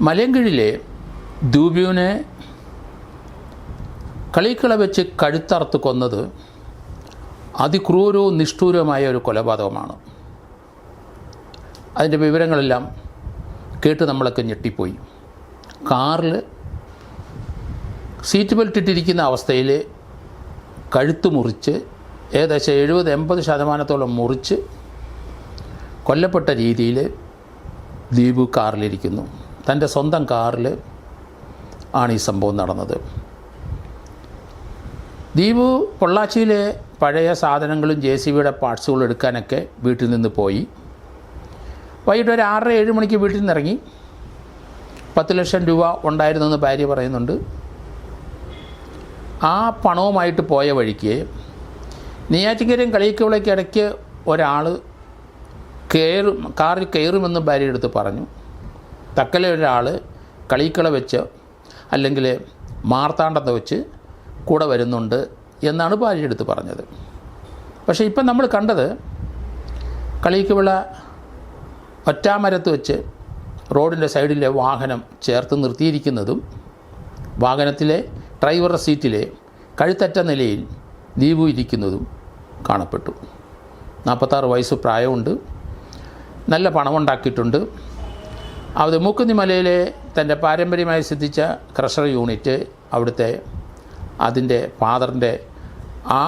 മലയങ്കിഴിലെ ദൂബ്യൂനെ കളിക്കള വെച്ച് കഴുത്തറുത്ത് കൊന്നത് അതിക്രൂരവും നിഷ്ഠൂരവുമായ ഒരു കൊലപാതകമാണ്. അതിന്റെ വിവരങ്ങളെല്ലാം കേട്ട് നമ്മളൊക്കെ ഞെട്ടിപ്പോയി. കാറിൽ സീറ്റ് ബെൽറ്റ് ഇട്ടിരിക്കുന്ന അവസ്ഥയിൽ കഴുത്ത് മുറിച്ച് ഏകദേശം എഴുപത് എൺപത് ശതമാനത്തോളം മുറിച്ച് കൊല്ലപ്പെട്ട രീതിയിൽ ദീപു കാറിലിരിക്കുന്നു. തന്റെ സ്വന്തം കാറിൽ ആണ് ഈ സംഭവം നടന്നത്. ദീപു പൊള്ളാച്ചിയിലെ പഴയ സാധനങ്ങളും ജെ സി ബിയുടെ പാർട്സുകളും എടുക്കാനൊക്കെ വീട്ടിൽ നിന്ന് പോയി. വൈകിട്ട് ഒരു ആറര ഏഴ് മണിക്ക് വീട്ടിൽ നിന്ന് ഇറങ്ങി. പത്ത് ലക്ഷം രൂപ ഉണ്ടായിരുന്നെന്ന് ഭാര്യ പറയുന്നുണ്ട്. ആ പണവുമായിട്ട് പോയ വഴിക്ക് നെയ്യാറ്റിങ്കരയും കളിയിക്കവിളയ്ക്ക് ഇടയ്ക്ക് ഒരാൾ കയറും കാറിൽ കയറുമെന്ന് ഭാര്യ എടുത്ത് പറഞ്ഞു. തക്കലെ ഒരാൾ കളിക്കള വെച്ച് അല്ലെങ്കിൽ മാർത്താണ്ടത്ത് വെച്ച് കൂടെ വരുന്നുണ്ട് എന്നാണ് ഭാര്യ എടുത്ത് പറഞ്ഞത്. പക്ഷേ ഇപ്പം നമ്മൾ കണ്ടത് കളിക്കവിള ഒറ്റാമരത്ത് വെച്ച് റോഡിന്റെ സൈഡിലെ വാഹനം ചേർത്ത് നിർത്തിയിരിക്കുന്നതും വാഹനത്തിലെ ഡ്രൈവറുടെ സീറ്റിലെ കഴുത്തറ്റ നിലയിൽ ദീപു ഇരിക്കുന്നതും കാണപ്പെട്ടു. നാൽപ്പത്താറ് വയസ്സ് പ്രായമുണ്ട്. നല്ല പണമുണ്ടാക്കിയിട്ടുണ്ട്. അത് മൂക്കുന്നി മലയിലെ തന്റെ പാരമ്പര്യമായി സിദ്ധിച്ച ക്രഷർ യൂണിറ്റ് അവിടുത്തെ അതിന്റെ ഫാദറിന്റെ ആ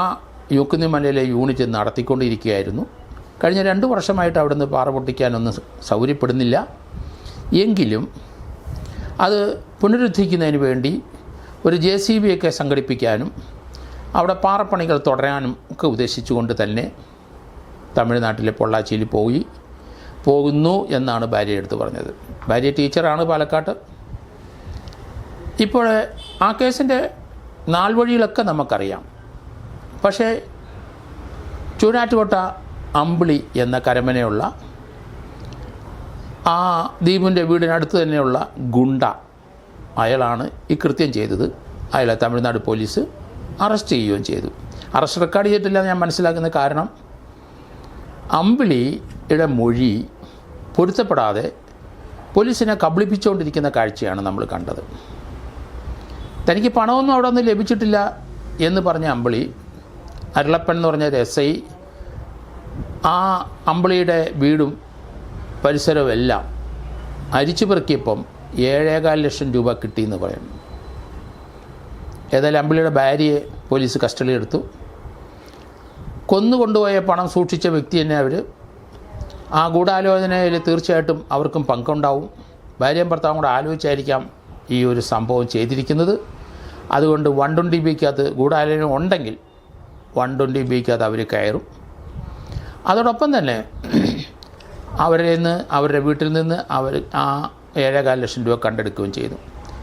യൂക്കുന്നി മലയിലെ യൂണിറ്റ് നടത്തിക്കൊണ്ടിരിക്കുകയായിരുന്നു. കഴിഞ്ഞ രണ്ട് വർഷമായിട്ട് അവിടുന്ന് പാറ പൊട്ടിക്കാനൊന്നും സൗകര്യപ്പെടുന്നില്ല. എങ്കിലും അത് പുനരുദ്ധരിക്കുന്നതിന് വേണ്ടി ഒരു ജെ സി ബി ഒക്കെ സംഘടിപ്പിക്കാനും അവിടെ പാറപ്പണികൾ തുടരാനും ഒക്കെ ഉദ്ദേശിച്ചുകൊണ്ട് തന്നെ തമിഴ്നാട്ടിലെ പൊള്ളാച്ചിയിൽ പോയി. പോകുന്നു എന്നാണ് ഭാര്യ എടുത്തു പറഞ്ഞത്. ഭാര്യ ടീച്ചറാണ് പാലക്കാട്ട്. ഇപ്പോൾ ആ കേസിന്റെ നാൾ വഴികളൊക്കെ നമുക്കറിയാം. പക്ഷേ ചൂനാറ്റുകൊട്ട അമ്പിളി എന്ന കരമനയുള്ള ആ ദ്വീപിന്റെ വീടിനടുത്ത് തന്നെയുള്ള ഗുണ്ട അയാളാണ് ഈ കൃത്യം ചെയ്തത്. അയാളെ തമിഴ്നാട് പോലീസ് അറസ്റ്റ് ചെയ്യുകയും ചെയ്തു. അറസ്റ്റ് റെക്കോർഡ് ചെയ്തിട്ടില്ല ഞാൻ മനസ്സിലാക്കുന്ന കാരണം അമ്പിളിയുടെ മൊഴി പൊരുത്തപ്പെടാതെ പോലീസിനെ കബളിപ്പിച്ചുകൊണ്ടിരിക്കുന്ന കാഴ്ചയാണ് നമ്മൾ കണ്ടത്. തനിക്ക് പണമൊന്നും അവിടെ ഒന്നും ലഭിച്ചിട്ടില്ല എന്ന് പറഞ്ഞ അമ്പിളി അരുളപ്പൻ എന്ന് പറഞ്ഞ ഒരു എസ് ഐ ആ അമ്പിളിയുടെ വീടും പരിസരവും എല്ലാം അരിച്ചു പെറുക്കിയപ്പം ഏഴേകാൽ ലക്ഷം രൂപ കിട്ടിയെന്ന് പറയുന്നു. ഏതായാലും അമ്പിളിയുടെ ഭാര്യയെ പോലീസ് കസ്റ്റഡി എടുത്തു കൊന്നുകൊണ്ടുപോയ പണം സൂക്ഷിച്ച വ്യക്തി തന്നെ അവർ ആ ഗൂഢാലോചനയിൽ തീർച്ചയായിട്ടും അവർക്കും പങ്കുണ്ടാവും. ഭാര്യയും ഭർത്താവും കൂടെ ആലോചിച്ചായിരിക്കാം ഈ ഒരു സംഭവം ചെയ്തിരിക്കുന്നത്. അതുകൊണ്ട് വൺ ട്വന്റി ബിക്കകത്ത് ഗൂഢാലോചന ഉണ്ടെങ്കിൽ വൺ ട്വന്റി ബിക്കകത്ത് അവർ കയറും. അതോടൊപ്പം തന്നെ അവരിൽ നിന്ന് അവരുടെ വീട്ടിൽ നിന്ന് അവർ ആ ഏഴേകാൽ ലക്ഷം രൂപ കണ്ടെടുക്കുകയും ചെയ്തു.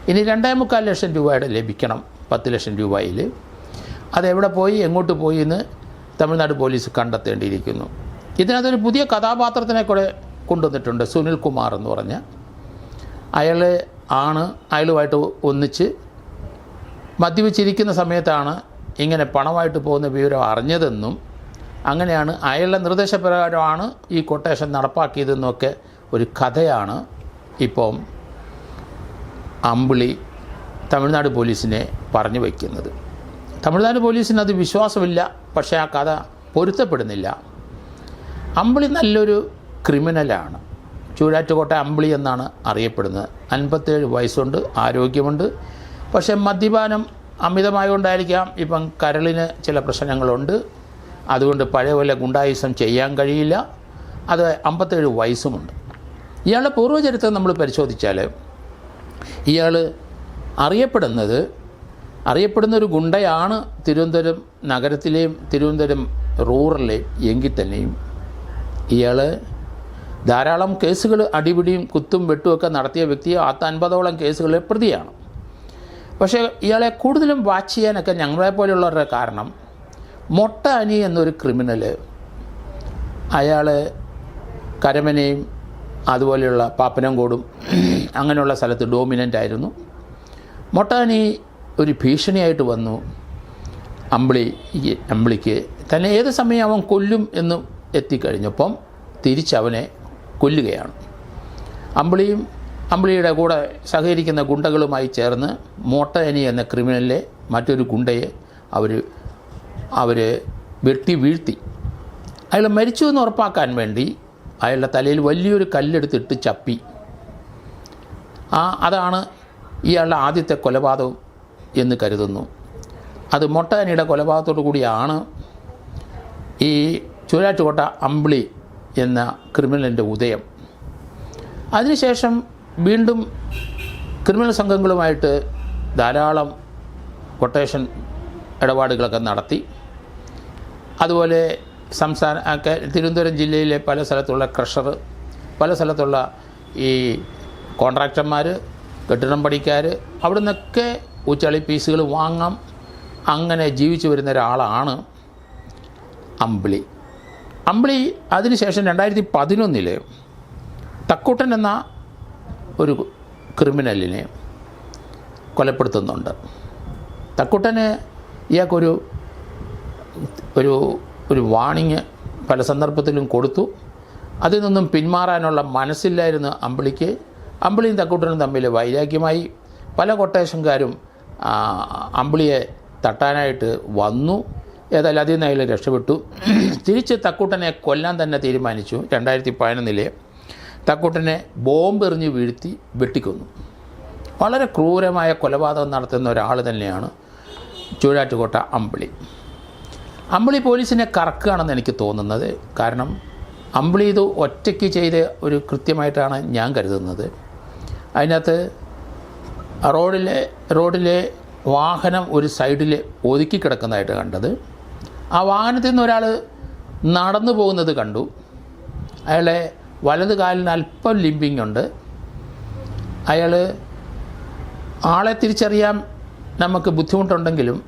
ഇനി രണ്ടേ മുക്കാൽ ലക്ഷം രൂപയുടെ ലഭിക്കണം പത്ത് ലക്ഷം രൂപയിൽ. അതെവിടെ പോയി എങ്ങോട്ട് പോയി എന്ന് തമിഴ്നാട് പോലീസ് കണ്ടെത്തേണ്ടിയിരിക്കുന്നു. ഇതിനകത്തൊരു പുതിയ കഥാപാത്രത്തിനെ കൂടെ കൊണ്ടുവന്നിട്ടുണ്ട് സുനിൽ കുമാർ എന്ന് പറഞ്ഞ. അയാൾ ആണ് അയാളുമായിട്ട് ഒന്നിച്ച് മദ്യപിച്ചിരിക്കുന്ന സമയത്താണ് ഇങ്ങനെ പണമായിട്ട് പോകുന്ന വിവരം അറിഞ്ഞതെന്നും അങ്ങനെയാണ് അയാളുടെ നിർദ്ദേശപ്രകാരമാണ് ഈ കൊട്ടേഷൻ നടപ്പാക്കിയതെന്നൊക്കെ ഒരു കഥയാണ്. ഇപ്പം അമ്പിളി തമിഴ്നാട് പോലീസിനെ പറഞ്ഞു വയ്ക്കുന്നത് തമിഴ്നാട് പോലീസിന് അത് വിശ്വാസമില്ല പക്ഷേ ആ കഥ പൊരുത്തപ്പെടുന്നില്ല. അമ്പിളി നല്ലൊരു ക്രിമിനലാണ്. ചൂരാറ്റുകോട്ട അമ്പിളി എന്നാണ് അറിയപ്പെടുന്നത്. അൻപത്തേഴ് വയസ്സുണ്ട് ആരോഗ്യമുണ്ട്. പക്ഷേ മദ്യപാനം അമിതമായതുകൊണ്ടായിരിക്കാം ഇപ്പം കരളിന് ചില പ്രശ്നങ്ങളുണ്ട്. അതുകൊണ്ട് പഴയ പോലെ ഗുണ്ടായുസം ചെയ്യാൻ കഴിയില്ല. അത് അമ്പത്തേഴ് വയസ്സുമുണ്ട്. ഇയാളുടെ പൂർവചരിത്രം നമ്മൾ പരിശോധിച്ചാൽ ഇയാൾ അറിയപ്പെടുന്നത് അറിയപ്പെടുന്ന ഒരു ഗുണ്ടയാണ് തിരുവനന്തപുരം നഗരത്തിലെയും തിരുവനന്തപുരം റൂറലിലെയും എങ്കിൽ തന്നെയും ഇയാൾ ധാരാളം കേസുകൾ അടിപിടിയും കുത്തും വെട്ടുമൊക്കെ നടത്തിയ വ്യക്തി പത്ത് അൻപതോളം കേസുകളിലെ പ്രതിയാണ്. പക്ഷേ ഇയാളെ കൂടുതലും വാച്ച് ചെയ്യാനൊക്കെ ഞങ്ങളെപ്പോലെയുള്ളവരുടെ കാരണം മൊട്ട അനി എന്നൊരു ക്രിമിനൽ അയാൾ കരമനയും അതുപോലെയുള്ള പാപ്പനംകോടും അങ്ങനെയുള്ള സ്ഥലത്ത് ഡോമിനന്റ് ആയിരുന്നു. മൊട്ടാനി ഒരു ഭീഷണിയായിട്ട് വന്നു. അമ്പിളി അമ്പിളിക്ക് തന്നെ ഏത് സമയം അവൻ കൊല്ലും എന്ന് എത്തിക്കഴിഞ്ഞപ്പം തിരിച്ചവനെ കൊല്ലുകയാണ്. അമ്പിളിയും അമ്പിളിയുടെ കൂടെ സഹകരിക്കുന്ന ഗുണ്ടകളുമായി ചേർന്ന് മോട്ടയനി എന്ന ക്രിമിനലിലെ മറ്റൊരു ഗുണ്ടയെ അവർ അവർ വെട്ടി വീഴ്ത്തി. അയാൾ മരിച്ചു എന്ന് ഉറപ്പാക്കാൻ വേണ്ടി അയാളുടെ തലയിൽ വലിയൊരു കല്ലെടുത്തിട്ട് ചപ്പി. ആ അതാണ് ഇയാളുടെ ആദ്യത്തെ കൊലപാതകം എന്ന് കരുതുന്നു. അത് മൊട്ടയനിയുടെ കൊലപാതകത്തോടു കൂടിയാണ് ഈ ചൂരാറ്റുകോട്ട അമ്പിളി എന്ന ക്രിമിനലിന്റെ ഉദയം. അതിനുശേഷം വീണ്ടും ക്രിമിനൽ സംഘങ്ങളുമായിട്ട് ധാരാളം കൊട്ടേഷൻ ഇടപാടുകളൊക്കെ നടത്തി. അതുപോലെ സംസ്ഥാന തിരുവനന്തപുരം ജില്ലയിലെ പല സ്ഥലത്തുള്ള ക്രഷർ പല സ്ഥലത്തുള്ള ഈ കോൺട്രാക്ടർമാർ കെട്ടിടം പണിക്കാർ അവിടെ നിന്നൊക്കെ ഉച്ചളി പീസുകൾ വാങ്ങാം. അങ്ങനെ ജീവിച്ചു വരുന്ന ഒരാളാണ് അമ്പിളി. അമ്പിളി അതിനുശേഷം രണ്ടായിരത്തി പതിനൊന്നിൽ തക്കൂട്ടൻ എന്ന ഒരു ക്രിമിനലിനെ കൊലപ്പെടുത്തുന്നുണ്ട്. തക്കൂട്ടന് ഇയാൾക്കൊരു ഒരു ഒരു വാണിങ് പല സന്ദർഭത്തിലും കൊടുത്തു. അതിൽ നിന്നും പിന്മാറാനുള്ള മനസ്സില്ലായിരുന്നു അമ്പിളിക്ക്. അമ്പിളിയും തക്കൂട്ടനും തമ്മിൽ വൈരാഗ്യമായി. പല കൊട്ടേഷൻകാരും അമ്പിളിയെ തട്ടാനായിട്ട് വന്നു. ഏതായാലും അതിൽ നിന്ന് അയാൾ രക്ഷപ്പെട്ടു. തിരിച്ച് തക്കൂട്ടനെ കൊല്ലാൻ തന്നെ തീരുമാനിച്ചു രണ്ടായിരത്തി പതിനൊന്നിലെ ബോംബ് ബോംബെറിഞ്ഞ് വീഴ്ത്തി വെട്ടിക്കൊന്നു. വളരെ ക്രൂരമായ കൊലപാതകം നടത്തുന്ന ഒരാൾ തന്നെയാണ് ചൂഴാറ്റുകോട്ട അമ്പിളി. അമ്പിളി പോലീസിനെ കറക്കുകയാണെന്ന് എനിക്ക് തോന്നുന്നത്. കാരണം അമ്പിളി ഇത് ഒറ്റയ്ക്ക് ചെയ്ത ഒരു കൃത്യമായിട്ടാണ് ഞാൻ കരുതുന്നത്. അതിനകത്ത് റോഡിലെ റോഡിലെ വാഹനം ഒരു സൈഡിൽ ഒതുക്കി കിടക്കുന്നതായിട്ട് കണ്ടത്. ആ വാഹനത്തിൽ നിന്ന് ഒരാൾ നടന്നു പോകുന്നത് കണ്ടു. അയാളെ വലത് കാലിന് അല്പം ലിമ്പിങ് ഉണ്ട്. അയാൾ ആളെ തിരിച്ചറിയാൻ നമുക്ക് ബുദ്ധിമുട്ടുണ്ടെങ്കിലും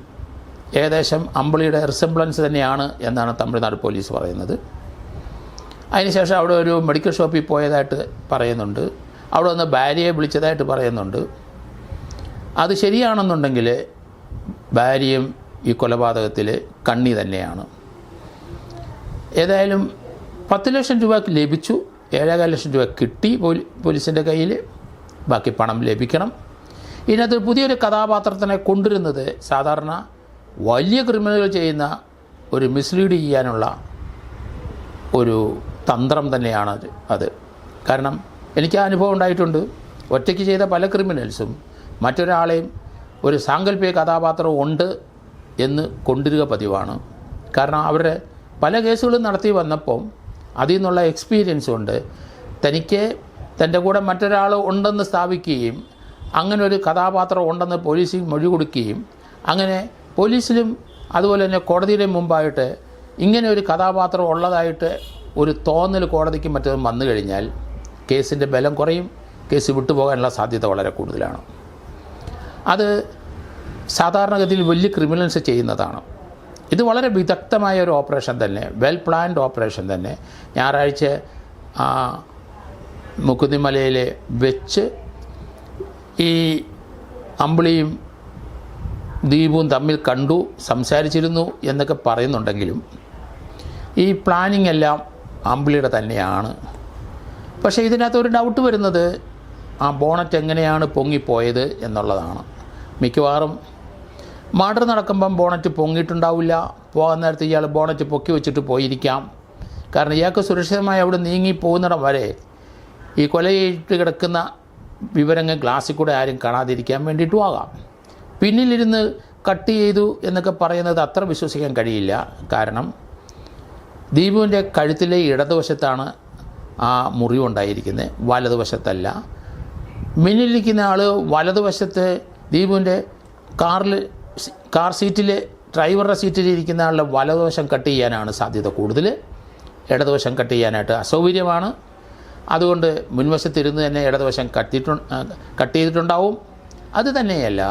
ഏകദേശം അമ്പിളിയുടെ റിസംബ്ലൻസ് തന്നെയാണ് എന്നാണ് തമിഴ്നാട് പോലീസ് പറയുന്നത്. അതിനുശേഷം അവിടെ ഒരു മെഡിക്കൽ ഷോപ്പിൽ പോയതായിട്ട് പറയുന്നുണ്ട്. അവിടെ ഒന്ന് ഭാര്യയെ വിളിച്ചതായിട്ട് പറയുന്നുണ്ട്. അത് ശരിയാണെന്നുണ്ടെങ്കിൽ ഭാര്യയും ഈ കൊലപാതകത്തിൽ കണ്ണി തന്നെയാണ്. ഏതായാലും പത്ത് ലക്ഷം രൂപ ലഭിച്ചു. ഏഴേകാൽ ലക്ഷം രൂപ കിട്ടി പോലീ പോലീസിന്റെ കയ്യിൽ. ബാക്കി പണം ലഭിക്കണം. ഇതിനകത്ത് പുതിയൊരു കഥാപാത്രത്തിനെ കൊണ്ടുവരുന്നത് സാധാരണ വലിയ ക്രിമിനലുകൾ ചെയ്യുന്ന ഒരു മിസ്ലീഡ് ചെയ്യാനുള്ള ഒരു തന്ത്രം തന്നെയാണ് അത്. അത് കാരണം എനിക്ക് ആ അനുഭവം ഉണ്ടായിട്ടുണ്ട്. ഒറ്റയ്ക്ക് ചെയ്ത പല ക്രിമിനൽസും മറ്റൊരാളെയും ഒരു സാങ്കല്പിക കഥാപാത്രം ഉണ്ട് എന്ന് കൊണ്ടുവരിക പതിവാണ്. കാരണം അവരുടെ പല കേസുകളും നടത്തി വന്നപ്പോൾ അതിൽ നിന്നുള്ള എക്സ്പീരിയൻസ് കൊണ്ട് തനിക്ക് തന്റെ കൂടെ മറ്റൊരാൾ ഉണ്ടെന്ന് സ്ഥാപിക്കുകയും അങ്ങനെ ഒരു കഥാപാത്രം ഉണ്ടെന്ന് പോലീസിൽ മൊഴി കൊടുക്കുകയും അങ്ങനെ പോലീസിലും അതുപോലെ തന്നെ കോടതിയുടെ മുമ്പായിട്ട് ഇങ്ങനെ ഒരു കഥാപാത്രം ഉള്ളതായിട്ട് ഒരു തോന്നൽ കോടതിക്ക് മറ്റൊന്നും വന്നു കഴിഞ്ഞാൽ കേസിന്റെ ബലം കുറയും കേസ് വിട്ടുപോകാനുള്ള സാധ്യത വളരെ കൂടുതലാണ്. അത് സാധാരണഗതിയിൽ വലിയ ക്രിമിനൽസ് ചെയ്യുന്നതാണ്. ഇത് വളരെ വിദഗ്ധമായ ഒരു ഓപ്പറേഷൻ തന്നെ വെൽ പ്ലാൻഡ് ഓപ്പറേഷൻ തന്നെ. ഞായറാഴ്ച മുക്കുന്നിമലയിൽ വെച്ച് ഈ അമ്പിളിയും ദ്വീപും തമ്മിൽ കണ്ടു സംസാരിച്ചിരുന്നു എന്നൊക്കെ പറയുന്നുണ്ടെങ്കിലും ഈ പ്ലാനിങ് എല്ലാം അമ്പിളിയുടെ തന്നെയാണ്. പക്ഷേ ഇതിനകത്ത് ഒരു ഡൗട്ട് വരുന്നത് ആ ബോണറ്റ് എങ്ങനെയാണ് പൊങ്ങിപ്പോയത് എന്നുള്ളതാണ്. മിക്കവാറും മർഡർ നടക്കുമ്പം ബോണറ്റ് പൊങ്ങിയിട്ടുണ്ടാവില്ല. പോകാൻ നേരത്ത് ഇയാൾ ബോണറ്റ് പൊക്കി വെച്ചിട്ട് പോയിരിക്കാം. കാരണം ഇയാൾക്ക് സുരക്ഷിതമായി അവിടെ നീങ്ങി പോകുന്നിടം വരെ ഈ കൊലയിട്ട് കിടക്കുന്ന വിവരങ്ങൾ ഗ്ലാസ്സിൽ കൂടെ ആരും കാണാതിരിക്കാൻ വേണ്ടിയിട്ടും ആകാം. പിന്നിലിരുന്ന് കട്ട് ചെയ്തു എന്നൊക്കെ പറയുന്നത് അത്ര വിശ്വസിക്കാൻ കഴിയില്ല. കാരണം ദീപുവിന്റെ കഴുത്തിലെ ഇടതുവശത്താണ് ആ മുറിവുണ്ടായിരിക്കുന്നത് വലതുവശത്തല്ല. മിന്നിലിരിക്കുന്ന ആൾ വലതുവശത്ത് ദീപുവിന്റെ കാറിൽ കാർ സീറ്റിൽ ഡ്രൈവറുടെ സീറ്റിൽ ഇരിക്കുന്ന ആളുടെ വലതുവശം കട്ട് ചെയ്യാനാണ് സാധ്യത കൂടുതൽ ഇടതുവശം കട്ട് ചെയ്യാനായിട്ട് അസൗകര്യമാണ്. അതുകൊണ്ട് മുൻവശത്തിരുന്ന് തന്നെ ഇടതുവശം കട്ടിട്ടു കട്ട് ചെയ്തിട്ടുണ്ടാവും. അത് തന്നെയല്ല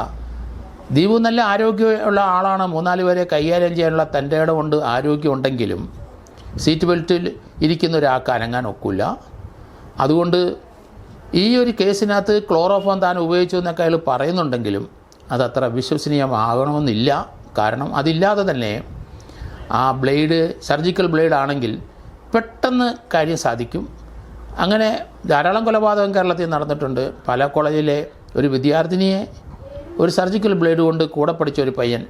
ദീപു നല്ല ആരോഗ്യമുള്ള ആളാണ്. മൂന്നാൽ പേരെ കൈകാര്യം ചെയ്യാനുള്ള തന്റെ ഇടമുണ്ട് ആരോഗ്യമുണ്ടെങ്കിലും സീറ്റ് ബെൽറ്റിൽ ഇരിക്കുന്ന ഒരാൾക്ക് അനങ്ങാൻ ഒക്കില്ല. അതുകൊണ്ട് ഈ ഒരു കേസിനകത്ത് ക്ലോറോഫോൺ താൻ ഉപയോഗിച്ചു എന്നൊക്കെ അയാൾ പറയുന്നുണ്ടെങ്കിലും അതത്ര വിശ്വസനീയമാകണമെന്നില്ല. കാരണം അതില്ലാതെ തന്നെ ആ ബ്ലേഡ് സർജിക്കൽ ബ്ലേഡ് ആണെങ്കിൽ പെട്ടെന്ന് കാര്യം സാധിക്കും. അങ്ങനെ ധാരാളം കൊലപാതകം കേരളത്തിൽ നടന്നിട്ടുണ്ട്. പല കോളേജിലെ ഒരു വിദ്യാർത്ഥിനിയെ ഒരു സർജിക്കൽ ബ്ലേഡ് കൊണ്ട് കൂടെ പഠിച്ച ഒരു പയ്യൻ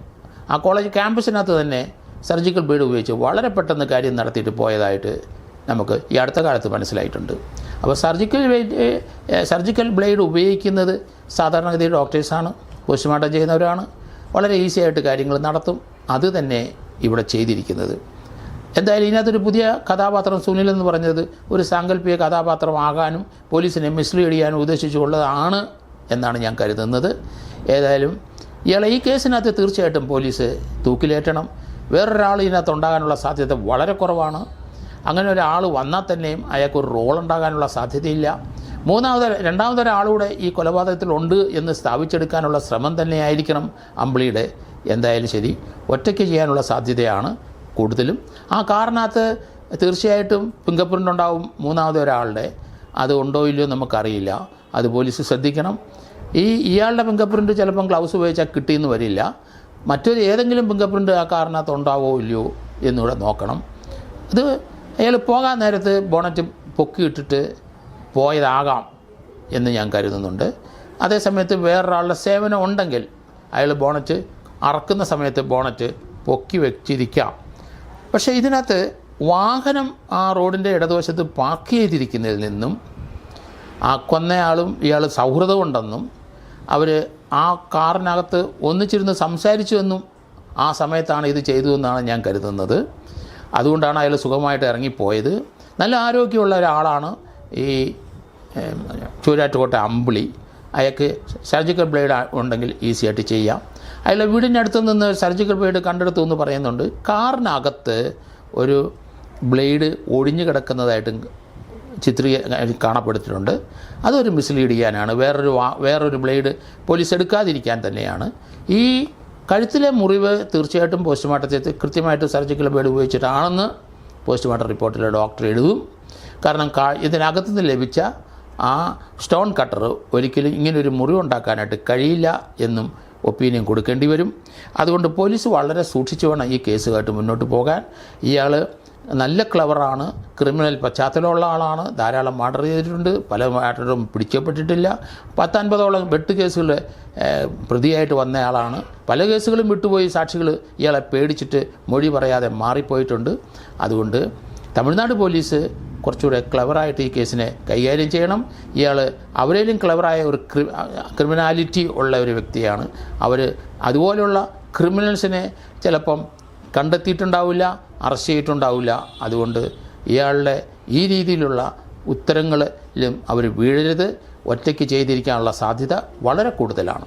ആ കോളേജ് ക്യാമ്പസിനകത്ത് തന്നെ സർജിക്കൽ ബ്ലേഡ് ഉപയോഗിച്ച് വളരെ പെട്ടെന്ന് കാര്യം നടത്തിയിട്ട് പോയതായിട്ട് നമുക്ക് ഈ അടുത്ത കാലത്ത് മനസ്സിലായിട്ടുണ്ട്. അപ്പോൾ സർജിക്കൽ സർജിക്കൽ ബ്ലേഡ് ഉപയോഗിക്കുന്നത് സാധാരണഗതി ഡോക്ടേഴ്സാണ്. പോസ്റ്റ്മോർട്ടം ചെയ്യുന്നവരാണ്. വളരെ ഈസി ആയിട്ട് കാര്യങ്ങൾ നടത്തും. അത് തന്നെ ഇവിടെ ചെയ്തിരിക്കുന്നത്. എന്തായാലും ഇതിനകത്തൊരു പുതിയ കഥാപാത്രം സുനിൽ എന്ന് പറഞ്ഞത് ഒരു സാങ്കല്പിക കഥാപാത്രമാകാനും പോലീസിനെ മിസ്ലീഡ് ചെയ്യാനും ഉദ്ദേശിച്ചുള്ളതാണ് എന്നാണ് ഞാൻ കരുതുന്നത്. ഏതായാലും ഇയാളെ ഈ കേസിനകത്ത് തീർച്ചയായിട്ടും പോലീസ് തൂക്കിലേറ്റണം. വേറൊരാൾ ഇതിനകത്ത് ഉണ്ടാകാനുള്ള സാധ്യത വളരെ കുറവാണ്. അങ്ങനെ ഒരാൾ വന്നാൽ തന്നെയും അയാൾക്കൊരു റോൾ ഉണ്ടാകാനുള്ള സാധ്യതയില്ല. മൂന്നാമത് രണ്ടാമതൊരാളൂടെ ഈ കൊലപാതകത്തിലുണ്ട് എന്ന് സ്ഥാപിച്ചെടുക്കാനുള്ള ശ്രമം തന്നെയായിരിക്കണം അമ്പിളിയുടെ. എന്തായാലും ശരി ഒറ്റയ്ക്ക് ചെയ്യാനുള്ള സാധ്യതയാണ് കൂടുതലും. ആ കാറിനകത്ത് തീർച്ചയായിട്ടും ഫിംഗർ ഉണ്ടാവും മൂന്നാമത് ഒരാളുടെ അത് ഉണ്ടോ ഇല്ലയോ നമുക്കറിയില്ല. അത് പോലീസ് ശ്രദ്ധിക്കണം. ഈ ഇയാളുടെ ഫിംഗർ ചിലപ്പം ഗ്ലൗസ് ഉപയോഗിച്ചാൽ കിട്ടിയെന്ന് വരില്ല. മറ്റൊരു ഏതെങ്കിലും ഫിംഗർ ആ കാറിനകത്ത് ഉണ്ടാവോ ഇല്ലയോ എന്നിവിടെ നോക്കണം. ഇത് അയാൾ പോകാൻ നേരത്ത് ബോണറ്റ് പൊക്കിയിട്ടിട്ട് പോയതാകാം എന്ന് ഞാൻ കരുതുന്നുണ്ട്. അതേസമയത്ത് വേറൊരാളുടെ സേവനം ഉണ്ടെങ്കിൽ അയാൾ ബോണറ്റ് അറക്കുന്ന സമയത്ത് ബോണറ്റ് പൊക്കി വെച്ചിരിക്കാം. പക്ഷേ ഇതിനകത്ത് വാഹനം ആ റോഡിന്റെ ഇടതുവശത്ത് പാർക്ക് ചെയ്തിരിക്കുന്നതിൽ നിന്നും ആ കൊന്നയാളും ഇയാൾ സൗഹൃദമുണ്ടെന്നും അവർ ആ കാറിനകത്ത് ഒന്നിച്ചിരുന്ന് സംസാരിച്ചുവെന്നും ആ സമയത്താണ് ഇത് ചെയ്തു എന്നാണ് ഞാൻ കരുതുന്നത്. അതുകൊണ്ടാണ് അയാൾ സുഖമായിട്ട് ഇറങ്ങിപ്പോയത്. നല്ല ആരോഗ്യമുള്ള ഒരാളാണ് ഈ ചൂരാറ്റുകോട്ട അമ്പിളി. അയാൾക്ക് സർജിക്കൽ ബ്ലേഡ് ഉണ്ടെങ്കിൽ ഈസി ആയിട്ട് ചെയ്യാം. അയാളുടെ വീടിന്റെ അടുത്ത് നിന്ന് സർജിക്കൽ ബ്ലേഡ് കണ്ടെടുത്തു എന്ന് പറയുന്നുണ്ട്. കാറിനകത്ത് ഒരു ബ്ലേഡ് ഒഴിഞ്ഞു കിടക്കുന്നതായിട്ടും ചിത്രീ കാണപ്പെടുത്തിയിട്ടുണ്ട്. അതൊരു മിസ്ലീഡ് ചെയ്യാനാണ്. വേറൊരു വേറൊരു ബ്ലേഡ് പോലീസ് എടുക്കാതിരിക്കാൻ തന്നെയാണ്. ഈ കഴുത്തിലെ മുറിവ് തീർച്ചയായിട്ടും പോസ്റ്റ്മോർട്ടത്തിൽ കൃത്യമായിട്ട് സർജിക്കൽ ബ്ലേഡ് ഉപയോഗിച്ചിട്ടാണെന്ന് പോസ്റ്റ്മോർട്ടം റിപ്പോർട്ടിലെ ഡോക്ടർ എഴുതും. കാരണം കാ ഇതിനകത്തുനിന്ന് ലഭിച്ച ആ സ്റ്റോൺ കട്ടർ ഒരിക്കലും ഇങ്ങനൊരു മുറി ഉണ്ടാക്കാനായിട്ട് കഴിയില്ല എന്നും ഒപ്പീനിയൻ കൊടുക്കേണ്ടി വരും. അതുകൊണ്ട് പോലീസ് വളരെ സൂക്ഷിച്ചു വേണം ഈ കേസുമായിട്ട് മുന്നോട്ട് പോകാൻ. ഇയാൾ നല്ല ക്ലവറാണ് ക്രിമിനൽ പശ്ചാത്തലമുള്ള ആളാണ് ധാരാളം മർഡർ ചെയ്തിട്ടുണ്ട് പല മാർഡറും പിടിക്കപ്പെട്ടിട്ടില്ല. പത്തൻപതോളം വെട്ട് കേസുകൾ പ്രതിയായിട്ട് വന്നയാളാണ്. പല കേസുകളും വിട്ടുപോയി സാക്ഷികൾ ഇയാളെ പേടിച്ചിട്ട് മൊഴി പറയാതെ മാറിപ്പോയിട്ടുണ്ട്. അതുകൊണ്ട് തമിഴ്നാട് പോലീസ് കുറച്ചുകൂടെ ക്ലവറായിട്ട് ഈ കേസിനെ കൈകാര്യം ചെയ്യണം. ഇയാൾ അവരേലും ക്ലവറായ ഒരു ക്രി ക്രിമിനാലിറ്റി ഉള്ള ഒരു വ്യക്തിയാണ്. അവർ അതുപോലെയുള്ള ക്രിമിനൽസിനെ ചിലപ്പം കണ്ടെത്തിയിട്ടുണ്ടാവില്ല അറസ്റ്റ് ചെയ്തിട്ടുണ്ടാവില്ല. അതുകൊണ്ട് ഇയാളുടെ ഈ രീതിയിലുള്ള ഉത്തരങ്ങളിലും അവർ വീഴരുത്. ഒറ്റയ്ക്ക് ചെയ്തിരിക്കാനുള്ള സാധ്യത വളരെ കൂടുതലാണ്.